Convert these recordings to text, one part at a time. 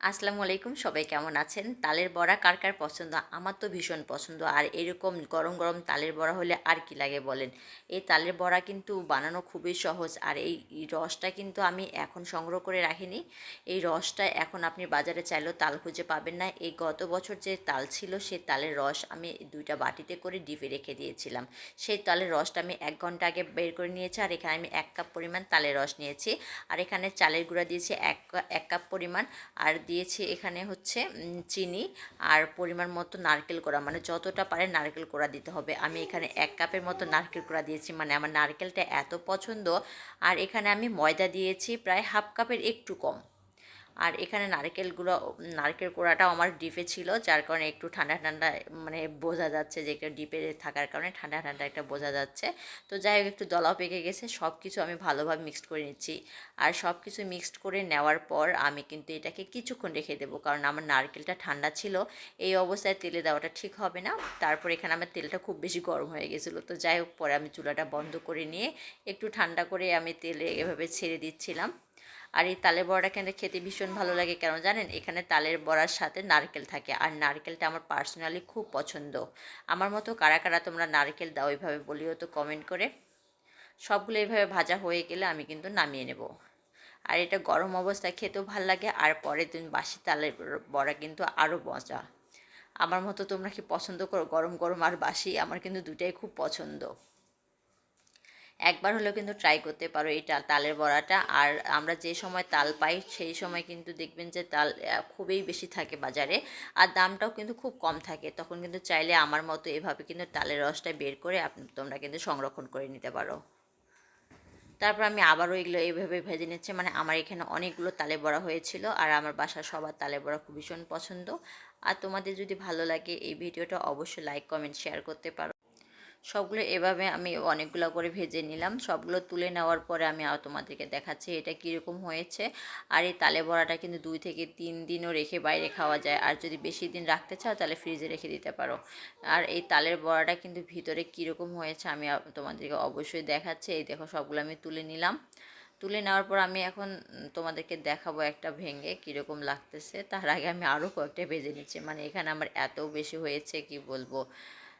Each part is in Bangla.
আসসালামু আলাইকুম, সবাই কেমন আছেন? তালের বড়া কার কার পছন্দ? আমার তো ভীষণ পছন্দ। আর এরকম গরম গরম তালের বড়া হলে আর কি লাগে বলেন? এই তালের বড়া কিন্তু বানানো খুবই সহজ। আর এই রসটা কিন্তু আমি এখন সংগ্রহ করে রাখিনি। এই রসটা এখন আপনি বাজারে চাইলেও তাল খুঁজে পাবেন না। এই গত বছর যে তাল ছিল সেই তালের রস আমি দুইটা বাটিতে করে ডিপে রেখে দিয়েছিলাম। সেই তালের রসটা আমি এক ঘণ্টা আগে বের করে নিয়েছি। আর এখানে আমি এক কাপ পরিমাণ তালের রস নিয়েছি। আর এখানে চালের গুঁড়া দিয়েছি এক এক কাপ পরিমাণ। আর দিয়েছি এখানে হচ্ছে চিনি আর পরিমাণ মতো নারকেল কোড়া। মানে যতটা পারে নারকেল কোড়া দিতে হবে। আমি এখানে এক কাপের মতো নারকেল কোড়া দিয়েছি। মানে আমার নারকেলটা এত পছন্দ। আর এখানে আমি ময়দা দিয়েছি প্রায় হাফ কাপের একটু কম। আর এখানে নারকেলগুলো নারকেল কোড়াটাও আমার ডিপে ছিল, যার কারণে একটু ঠান্ডা ঠান্ডা মানে বোঝা যাচ্ছে যে একটু ডিপে থাকার কারণে ঠান্ডা ঠান্ডা একটা বোঝা যাচ্ছে। তো যাই হোক, একটু দলাও পেকে গেছে সব কিছু আমি ভালোভাবে মিক্সড করে নিচ্ছি। আর সব কিছু মিক্সড করে নেওয়ার পর আমি কিন্তু এটাকে কিছুক্ষণ রেখে দেবো, কারণ আমার নারকেলটা ঠান্ডা ছিল। এই অবস্থায় তেলে দেওয়াটা ঠিক হবে না। তারপর এখানে আমার তেলটা খুব বেশি গরম হয়ে গেছিল। তো যাই হোক, পরে আমি চুলাটা বন্ধ করে নিয়ে একটু ঠান্ডা করে আমি তেলে এভাবে ছেড়ে দিচ্ছিলাম। আর এই তালের বড়াটা কিন্তু খেতে ভীষণ ভালো লাগে। কেন জানেন? এখানে তালের বড়ার সাথে নারকেল থাকে। আর নারকেলটা আমার পার্সোনালি খুব পছন্দ। আমার মতো কারা কারা তোমরা নারকেল দাও এইভাবে বলিও তো কমেন্ট করে। সবগুলো এইভাবে ভাজা হয়ে গেলে আমি কিন্তু নামিয়ে নেব। আর এটা গরম অবস্থায় খেতেও ভালো লাগে। আর পরের দিন বাসি তালের বড়া কিন্তু আরও মজা। আমার মতো তোমরা কি পছন্দ করো? গরম গরম আর বাসি আমার কিন্তু দুটাই খুব পছন্দ। একবার হলেও কিন্তু ট্রাই করতে পারো এই তালের বড়াটা। আর আমরা যে সময় তাল পাই, সেই সময় কিন্তু দেখবেন যে তাল খুবই বেশি থাকে বাজারে। আর দামটাও কিন্তু খুব কম থাকে। তখন কিন্তু চাইলে আমার মতো এভাবে কিন্তু তালের রসটা বের করে তোমরা কিন্তু সংরক্ষণ করে নিতে পারো। তারপর আমি আবারও এগুলো এইভাবে ভেজে নিচ্ছি। মানে আমার এখানে অনেকগুলো তালে বড়া হয়েছিল। আর আমার বাসার সবার তালে বড়া খুব ভীষণ পছন্দ। আর তোমাদের যদি ভালো লাগে এই ভিডিওটা, অবশ্যই লাইক কমেন্ট শেয়ার করতে পারো। সবগুলো এভাবে আমি অনেকগুলো করে ভেজে নিলাম। সবগুলো তুলে নেওয়ার পরে আমি আর তোমাদেরকে দেখাচ্ছি এটা কীরকম হয়েছে। আর এই তালে বড়াটা কিন্তু দুই থেকে তিন দিনও রেখে বাইরে খাওয়া যায়। আর যদি বেশি দিন রাখতে চাও তাহলে ফ্রিজে রেখে দিতে পারো। আর এই তালের বড়াটা কিন্তু ভিতরে কীরকম হয়েছে আমি তোমাদেরকে অবশ্যই দেখাচ্ছি। এই দেখো সবগুলো আমি তুলে নিলাম। তুলে নেওয়ার পর আমি এখন তোমাদেরকে দেখাবো একটা ভেঙে কীরকম লাগতেছে। তার আগে আমি আরও কয়েকটা ভেজে নিচ্ছি। মানে এখানে আমার এত বেশি হয়েছে কি বলব?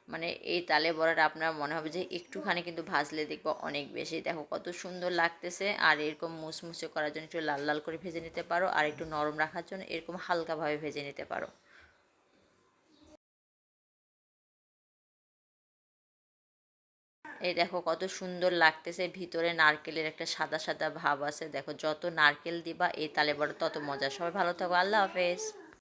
মানে এই তালে বড়াটা আপনার মনে হবে যে একটুখানি কিন্তু ভাজলে দেখব অনেক বেশি। দেখো কত সুন্দর লাগতেছে। আর এরকম মুসমুসে করার জন্য একটু লাল লাল করে ভেজে নিতে পারো। আর একটু নরম রাখার জন্য এরকম হালকাভাবে ভেজে নিতে পারো। এই দেখো কত সুন্দর লাগতেছে। ভিতরে নারকেলের একটা সাদা সাদা ভাব আছে। দেখো যত নারকেল দিবা এই তালে বড় তত মজা। সবাই ভালো থাকো। আল্লাহ হাফেজ।